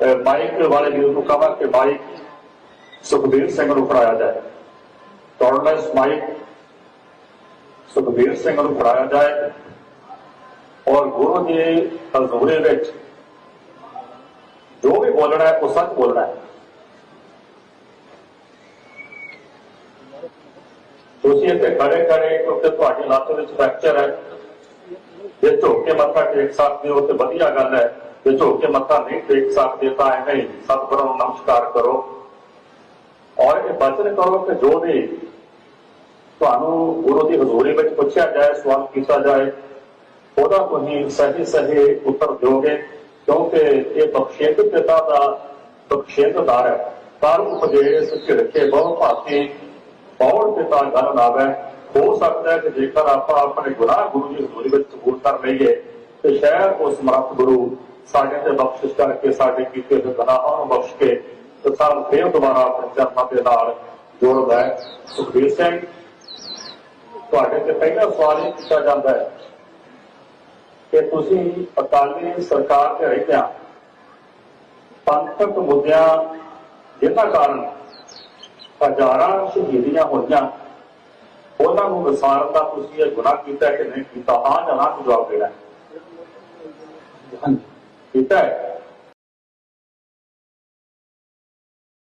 ਅਹ mic ਵਾਲੇ ਵੀਰ ਨੂੰ ਕਹਾਂ ਕਿ ਮਾਈਕ ਸੁਖਬੀਰ ਸਿੰਘ ਨੂੰ ਫੜਾਇਆ ਜਾਏ ਟੌਰਨੈਸ ਮਾਈਕ ਸੁਖਬੀਰ ਸਿੰਘ ਨੂੰ ਫੜਾਇਆ ਜਾਏ ਔਰ ਗੁਰੂ ਜੀ ਹਜ਼ੂਰੇ ਵਿੱਚ ਜੋ ਵੀ ਬੋਲਣਾ ਹੈ ਉਹ ਸੱਚ ਬੋਲਣਾ ਹੈ ਤੁਸੀਂ ਇੱਥੇ ਖੜੇ ਖੜੇ ਕਿਉਂਕਿ ਤੁਹਾਡੀ ਲੱਤ ਵਿੱਚ ਫ੍ਰੈਕਚਰ ਹੈ। ਜੇ ਝੁਕ ਕੇ ਮੱਥਾ ਟੇਕ ਸਕਦੇ ਹੋ ਤੇ ਵਧੀਆ ਗੱਲ ਹੈ। ਜੇ ਝੁਕ ਕੇ ਮੱਥਾ ਨਹੀਂ ਟੇਕ ਸਕਦੇ, ਤਾਂ ਐਵੇਂ ਹੀ ਸਤਿਗੁਰਾਂ ਨੂੰ ਨਮਸਕਾਰ ਕਰੋ। ਔਰ ਇਹ ਬਚਨ ਕਰੋ ਕਿ ਜੋ ਵੀ ਤੁਹਾਨੂੰ ਗੁਰੂ ਦੀ ਹਜ਼ੂਰੀ ਵਿੱਚ ਪੁੱਛਿਆ ਜਾਏ, ਸਵਾਲ ਕੀਤਾ ਜਾਏ, ਉਹਦਾ ਤੁਸੀਂ ਸਹੀ ਸਹੀ ਉੱਤਰ ਦਿਓਗੇ, ਕਿਉਂਕਿ ਇਹ ਬਖਸ਼ਿਸ਼ ਪਿਤਾ ਦਾ ਬਖਸ਼ਿਸ਼ਦਾਰ ਹੈ। ਪਰ ਉਪਦੇਸ਼ ਝਿੜਕੇ ਬਹੁ ਭਾਤੀ ਪੌੜ ਪਿਤਾ ਗੱਲ ਨਾਵੇ? ਹੋ ਸਕਦਾ ਹੈ ਕਿ ਜੇਕਰ ਆਪਾਂ ਆਪਣੇ ਗੁਨਾਹ ਗੁਰੂ ਦੀ ਹਜ਼ੂਰੀ ਵਿੱਚ ਕਬੂਲ ਕਰ ਲਈਏ, ਤੇ ਸ਼ਾਇਦ ਉਸ ਸਮਰੱਥ ਗੁਰੂ ਸਾਡੇ ਤੇ ਬਖਸ਼ਿਸ਼ ਕਰਕੇ ਸਾਡੇ ਕੀਤੇ ਹੋਏ ਗੁਨਾਹਾਂ ਨੂੰ ਬਖਸ਼ ਕੇ ਤੇ ਸਾਨੂੰ ਫੇਰ ਦੁਬਾਰਾ ਆਪਣੇ ਚਰਨਾਂ ਦੇ ਨਾਲ ਜੋੜਦਾ ਹੈ ਸੁਖਬੀਰ ਸਿੰਘ, ਤੁਹਾਡੇ ਤੇ ਪਹਿਲਾ ਸਵਾਲ ਇਹ ਕੀਤਾ ਜਾਂਦਾ ਹੈ ਕਿ ਤੁਸੀਂ ਅਕਾਲੀ ਸਰਕਾਰ ਤੇ ਰਹਿੰਦਿਆਂ ਪੰਥਕ ਮੁੱਦਿਆਂ ਜਿਹਨਾਂ ਕਾਰਨ ਹਜ਼ਾਰਾਂ ਸ਼ਹੀਦੀਆਂ ਹੋਈਆਂ, ਉਹਨਾਂ ਨੂੰ ਵਿਸਾਰਨ ਦਾ ਤੁਸੀਂ ਇਹ ਗੁਨਾਹ ਕੀਤਾ ਕਿ ਨਹੀਂ ਕੀਤਾ, ਹਾਂ ਜਾਂ ਨਾ ਜਵਾਬ ਦੇਣਾ ਹੈ। ਕੀਤਾ ਹੈ